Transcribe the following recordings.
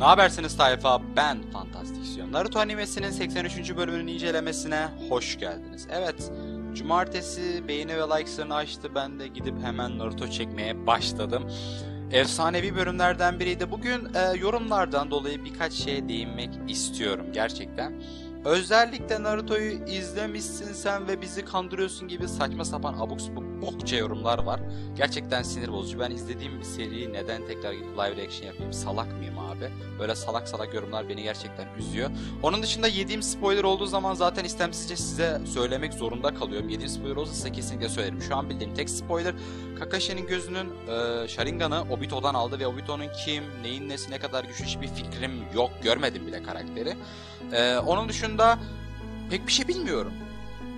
Ne habersiniz tayfa? Ben Fantastik Siyon. Naruto animesinin 83. bölümünün incelemesine hoş geldiniz. Evet, cumartesi beğeni ve likes'larını açtı. Ben de gidip hemen Naruto çekmeye başladım. Efsanevi bölümlerden biriydi. Bugün e, yorumlardan dolayı birkaç şeye değinmek istiyorum gerçekten. Özellikle Naruto'yu izlemişsin sen ve bizi kandırıyorsun gibi saçma sapan abuk subuk bokça yorumlar var. Gerçekten sinir bozucu. Ben izlediğim bir seriyi neden tekrar gidip live reaction yapayım? Salak mıyım abi? Böyle salak salak yorumlar beni gerçekten üzüyor. Onun dışında yediğim spoiler olduğu zaman zaten istemsizce size söylemek zorunda kalıyorum. Yediğim spoiler olursa size kesinlikle söylerim. Şu an bildiğim tek spoiler Kakashi'nin gözünün e, Sharingan'ı Obito'dan aldı ve Obito'nun kim, neyin nesi, ne kadar güçlü hiçbir fikrim yok. Görmedim bile karakteri. E, onun dışında pek bir şey bilmiyorum.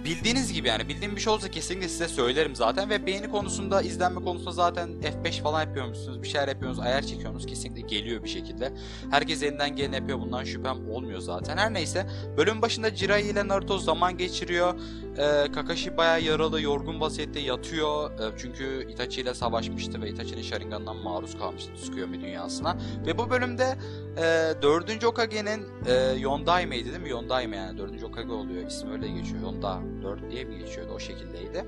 Bildiğiniz gibi yani bildiğim bir şey olsa kesinlikle size söylerim zaten ve beğeni konusunda izlenme konusunda zaten F5 falan yapıyormuşsunuz bir şeyler yapıyorsunuz ayar çekiyorsunuz kesinlikle geliyor bir şekilde. Herkes elinden geleni yapıyor bundan şüphem olmuyor zaten. Her neyse bölüm başında Jiraiya ile Naruto zaman geçiriyor. Ee, Kakashi bayağı yaralı yorgun vaziyette yatıyor. Ee, çünkü Itachi ile savaşmıştı ve Itachi'nin Sharingan'dan maruz kalmıştı Tsukuyomi dünyasına. Ve bu bölümde e, 4. Okage'nin e, Yondaime'ydi değil mi? Yondaime yani 4. Okage oluyor. İsmi öyle geçiyor. Yonda 4 diye mi geçiyordu? O şekildeydi.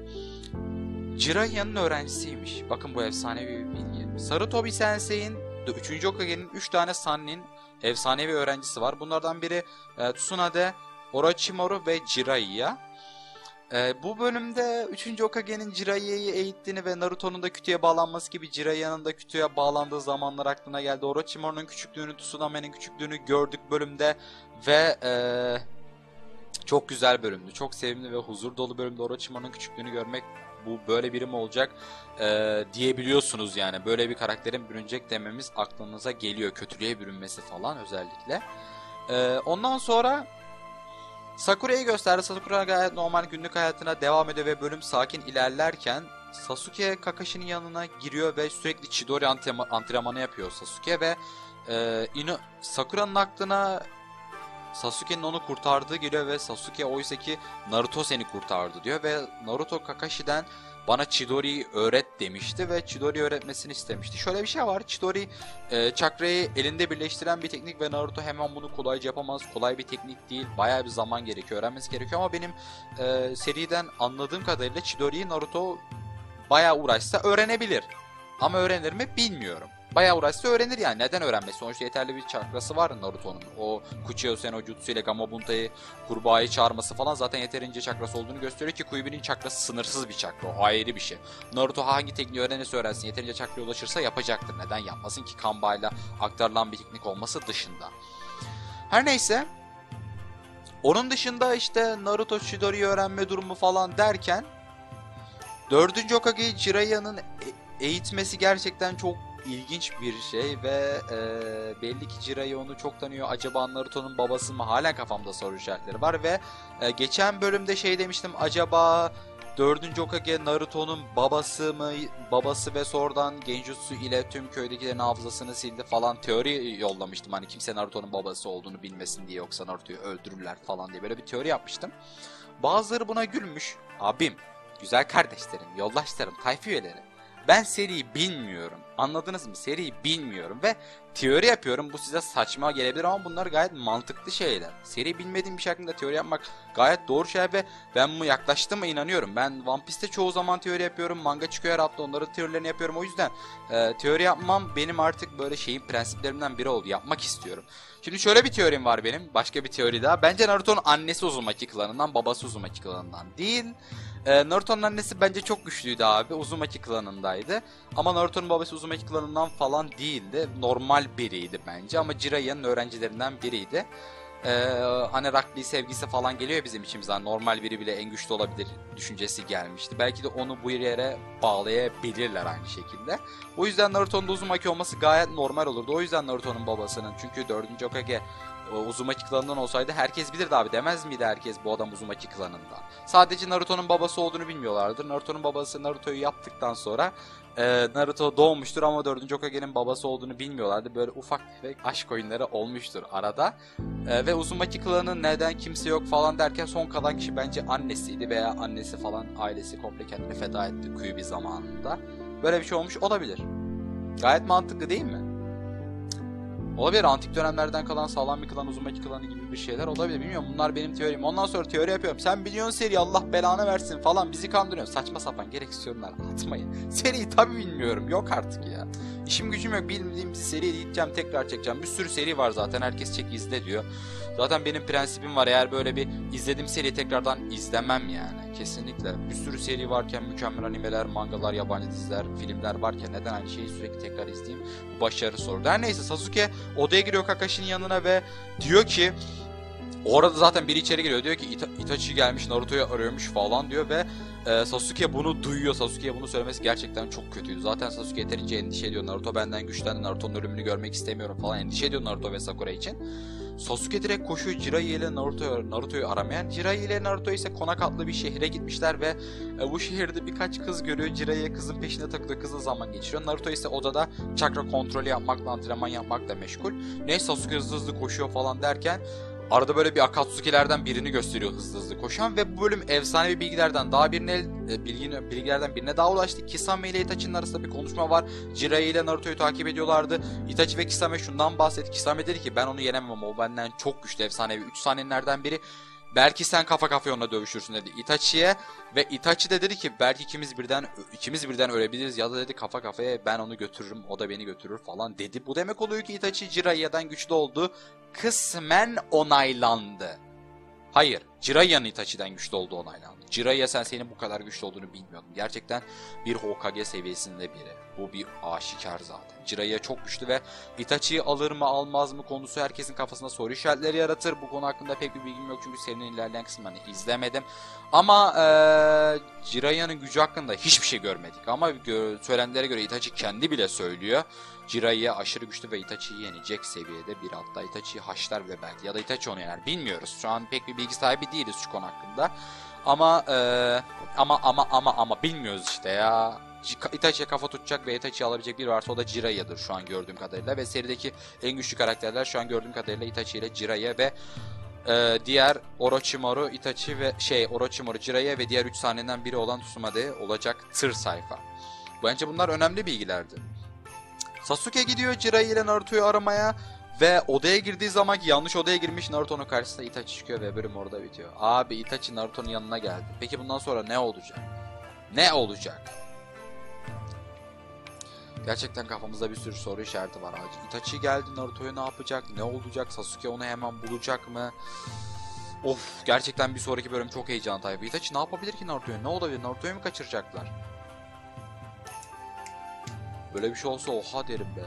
Jiraiya'nın öğrencisiymiş. Bakın bu efsanevi bir bilgi. Sarutobi Sensei'in 3. Okage'nin 3 tane Sannin efsanevi öğrencisi var. Bunlardan biri e, Tsunade, Orochimaru ve Jiraiya. E, bu bölümde 3. Okage'nin Jiraiya'yı eğittiğini ve Naruto'nun da kütüye bağlanması gibi Jiraiya'nın da kütüye bağlandığı zamanlar aklına geldi. Orochimaru'nun küçüklüğünü, Tsuname'nin küçüklüğünü gördük bölümde ve e, çok güzel bölümdü. Çok sevimli ve huzur dolu bölümde Orochimaru'nun küçüklüğünü görmek bu böyle biri mi olacak e, diyebiliyorsunuz yani. Böyle bir karakterin bürünecek dememiz aklınıza geliyor. Kötülüğe bürünmesi falan özellikle. E, ondan sonra Sakura'yı gösterdi. Sakura gayet normal günlük hayatına devam ediyor ve bölüm sakin ilerlerken Sasuke Kakashi'nin yanına giriyor ve sürekli Chidori antrenma- antrenmanı yapıyor Sasuke ve e, Sakura'nın aklına Sasuke'nin onu kurtardığı geliyor ve Sasuke oysa ki Naruto seni kurtardı diyor ve Naruto Kakashi'den bana Chidori'yi öğret demişti ve Chidori öğretmesini istemişti. Şöyle bir şey var. Chidori e, çakrayı elinde birleştiren bir teknik ve Naruto hemen bunu kolayca yapamaz. Kolay bir teknik değil. Bayağı bir zaman gerekiyor. Öğrenmesi gerekiyor ama benim e, seriden anladığım kadarıyla Chidori'yi Naruto bayağı uğraşsa öğrenebilir. Ama öğrenir mi bilmiyorum. Bayağı uğraşsa öğrenir yani. Neden öğrenmesi? Sonuçta yeterli bir çakrası var Naruto'nun. O Kuchio Sen o jutsu ile Gamabunta'yı kurbağayı çağırması falan zaten yeterince çakrası olduğunu gösteriyor ki Kyuubi'nin çakrası sınırsız bir çakra. O ayrı bir şey. Naruto hangi tekniği öğrenirse öğrensin yeterince çakraya ulaşırsa yapacaktır. Neden yapmasın ki Kanba'yla aktarılan bir teknik olması dışında. Her neyse. Onun dışında işte Naruto Chidori'yi öğrenme durumu falan derken 4. Hokage Jiraiya'nın e- eğitmesi gerçekten çok ilginç bir şey ve e, belli ki Jiraiya onu çok tanıyor. Acaba Naruto'nun babası mı? Hala kafamda soru işaretleri var ve e, geçen bölümde şey demiştim. Acaba 4. Hokage Naruto'nun babası mı? Babası ve sonradan Genjutsu ile tüm köydekilerin hafızasını sildi falan teori yollamıştım. Hani kimse Naruto'nun babası olduğunu bilmesin diye yoksa Naruto'yu öldürürler falan diye böyle bir teori yapmıştım. Bazıları buna gülmüş. Abim, güzel kardeşlerim, yoldaşlarım, tayfa üyeleri. Ben seriyi bilmiyorum. Anladınız mı? Seriyi bilmiyorum ve teori yapıyorum. Bu size saçma gelebilir ama bunlar gayet mantıklı şeyler. Seri bilmediğim bir şey hakkında teori yapmak gayet doğru şey ve ben bu yaklaştığıma inanıyorum. Ben One Piece'te çoğu zaman teori yapıyorum. Manga çıkıyor her hafta onların teorilerini yapıyorum. O yüzden e, teori yapmam benim artık böyle şeyin prensiplerimden biri oldu. Yapmak istiyorum. Şimdi şöyle bir teorim var benim. Başka bir teori daha. Bence Naruto'nun annesi Uzumaki klanından, babası Uzumaki klanından değil. Ee, Naruto'nun annesi bence çok güçlüydü abi. Uzumaki klanındaydı. Ama Naruto'nun babası Uzumaki klanından falan değildi. Normal biriydi bence ama Jiraiya'nın öğrencilerinden biriydi. Ee, hani Lee sevgisi falan geliyor bizim içimizden. Normal biri bile en güçlü olabilir düşüncesi gelmişti. Belki de onu bu yere bağlayabilirler aynı şekilde. O yüzden Naruto'nun da Uzumaki olması gayet normal olurdu. O yüzden Naruto'nun babasının çünkü 4. Hokage o Uzumaki klanından olsaydı herkes bilirdi abi demez miydi herkes bu adam Uzumaki klanından. Sadece Naruto'nun babası olduğunu bilmiyorlardır. Naruto'nun babası Naruto'yu yaptıktan sonra e, Naruto doğmuştur ama 4. Hokage'nin babası olduğunu bilmiyorlardı. Böyle ufak tefek aşk oyunları olmuştur arada. E, ve Uzumaki klanı neden kimse yok falan derken son kalan kişi bence annesiydi veya annesi falan ailesi komple kendini feda etti Kyuubi zamanında. Böyle bir şey olmuş olabilir. Gayet mantıklı değil mi? Olabilir antik dönemlerden kalan sağlam bir klan uzumaki klanı gibi bir şeyler olabilir bilmiyorum bunlar benim teorim. Ondan sonra teori yapıyorum. Sen biliyorsun seri Allah belanı versin falan bizi kandırıyorsun. Saçma sapan gereksiz yorumlar atmayın. Seriyi tabi bilmiyorum yok artık ya. İşim gücüm yok bildiğim bir seriye gideceğim tekrar çekeceğim. Bir sürü seri var zaten herkes çek izle diyor. Zaten benim prensibim var eğer böyle bir izlediğim seriyi tekrardan izlemem yani. Kesinlikle. Bir sürü seri varken mükemmel animeler, mangalar, yabancı diziler, filmler varken neden aynı şeyi sürekli tekrar izleyeyim? Bu başarı soru. Her neyse Sasuke odaya giriyor Kakashi'nin yanına ve diyor ki Orada zaten biri içeri giriyor diyor ki Ita- Itachi gelmiş Naruto'yu arıyormuş falan diyor ve e, Sasuke bunu duyuyor. Sasuke'ye bunu söylemesi gerçekten çok kötüydü. Zaten Sasuke yeterince endişe ediyor. Naruto benden güçlendi. Naruto'nun ölümünü görmek istemiyorum falan endişe ediyor Naruto ve Sakura için. Sasuke direkt koşuyor Jiraiya ile Naruto'yu Naruto'yu aramaya. Jiraiya ile Naruto ise konak adlı bir şehre gitmişler ve e, bu şehirde birkaç kız görüyor. Jiraiya kızın peşinde takılıyor. Kızla zaman geçiriyor. Naruto ise odada çakra kontrolü yapmakla, antrenman yapmakla meşgul. Ne Sasuke hızlı hızlı koşuyor falan derken Arada böyle bir Akatsuki'lerden birini gösteriyor hızlı hızlı koşan ve bu bölüm efsanevi bilgilerden daha birine e, bilgin, bilgilerden birine daha ulaştı. Kisame ile Itachi'nin arasında bir konuşma var. Jiraiya ile Naruto'yu takip ediyorlardı. Itachi ve Kisame şundan bahsetti. Kisame dedi ki ben onu yenemem o benden çok güçlü efsanevi 3 sahnelerden biri. Belki sen kafa kafaya onunla dövüşürsün dedi Itachi'ye ve Itachi de dedi ki belki ikimiz birden ikimiz birden ölebiliriz ya da dedi kafa kafaya ben onu götürürüm o da beni götürür falan dedi. Bu demek oluyor ki Itachi Jiraiya'dan güçlü oldu kısmen onaylandı. Hayır, Jiraiya'nın Itachi'den güçlü olduğu onaylandı. Jiraiya sen senin bu kadar güçlü olduğunu bilmiyordum. Gerçekten bir Hokage seviyesinde biri. Bu bir aşikar zaten. Jiraiya çok güçlü ve Itachi'yi alır mı almaz mı konusu herkesin kafasında soru işaretleri yaratır. Bu konu hakkında pek bir bilgim yok çünkü serinin ilerleyen kısımlarını izlemedim. Ama eee Jiraiya'nın gücü hakkında hiçbir şey görmedik. Ama gö- söylenenlere göre Itachi kendi bile söylüyor. Jiraiya aşırı güçlü ve Itachi'yi yenecek seviyede bir hatta Itachi'yi haşlar bile belki ya da Itachi onu yener bilmiyoruz. Şu an pek bir bilgi sahibi değiliz şu konu hakkında. Ama eee, ama ama ama ama bilmiyoruz işte ya. Itachi'ye kafa tutacak ve Itachi'yi alabilecek bir varsa o da Jiraiya'dır şu an gördüğüm kadarıyla ve serideki en güçlü karakterler şu an gördüğüm kadarıyla Itachi ile Jiraiya ve eee, diğer Orochimaru, Itachi ve şey Orochimaru, Jiraiya ve diğer 3 sahneden biri olan Tsunade olacak tır sayfa. Bence bunlar önemli bilgilerdi. Sasuke gidiyor Jiraiya ile Naruto'yu aramaya ve odaya girdiği zaman ki yanlış odaya girmiş Naruto'nun karşısına Itachi çıkıyor ve bölüm orada bitiyor. Abi Itachi Naruto'nun yanına geldi. Peki bundan sonra ne olacak? Ne olacak? Gerçekten kafamızda bir sürü soru işareti var. Itachi geldi Naruto'ya ne yapacak? Ne olacak? Sasuke onu hemen bulacak mı? Of gerçekten bir sonraki bölüm çok heyecan tayfı. Itachi ne yapabilir ki Naruto'ya? Ne olabilir? Naruto'yu mu kaçıracaklar? Böyle bir şey olsa oha derim be.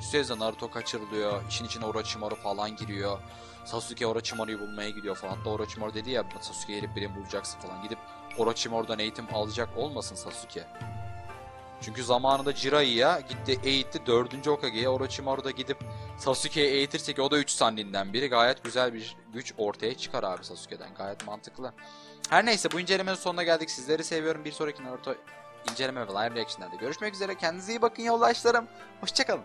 Üstelik Naruto kaçırılıyor. İşin içine Orochimaru falan giriyor. Sasuke Orochimaru'yu bulmaya gidiyor falan. Hatta Orochimaru dedi ya Sasuke'yi gelip birini bulacaksın falan. Gidip Orochimaru'dan eğitim alacak olmasın Sasuke. Çünkü zamanında Jiraiya gitti eğitti 4. Hokage'ye. Orochimaru da gidip Sasuke'yi eğitirse ki o da 3 sandinden biri. Gayet güzel bir güç ortaya çıkar abi Sasuke'den. Gayet mantıklı. Her neyse bu incelemenin sonuna geldik. Sizleri seviyorum. Bir sonraki Naruto inceleme ve live reaction'larda görüşmek üzere. Kendinize iyi bakın yoldaşlarım. Hoşçakalın.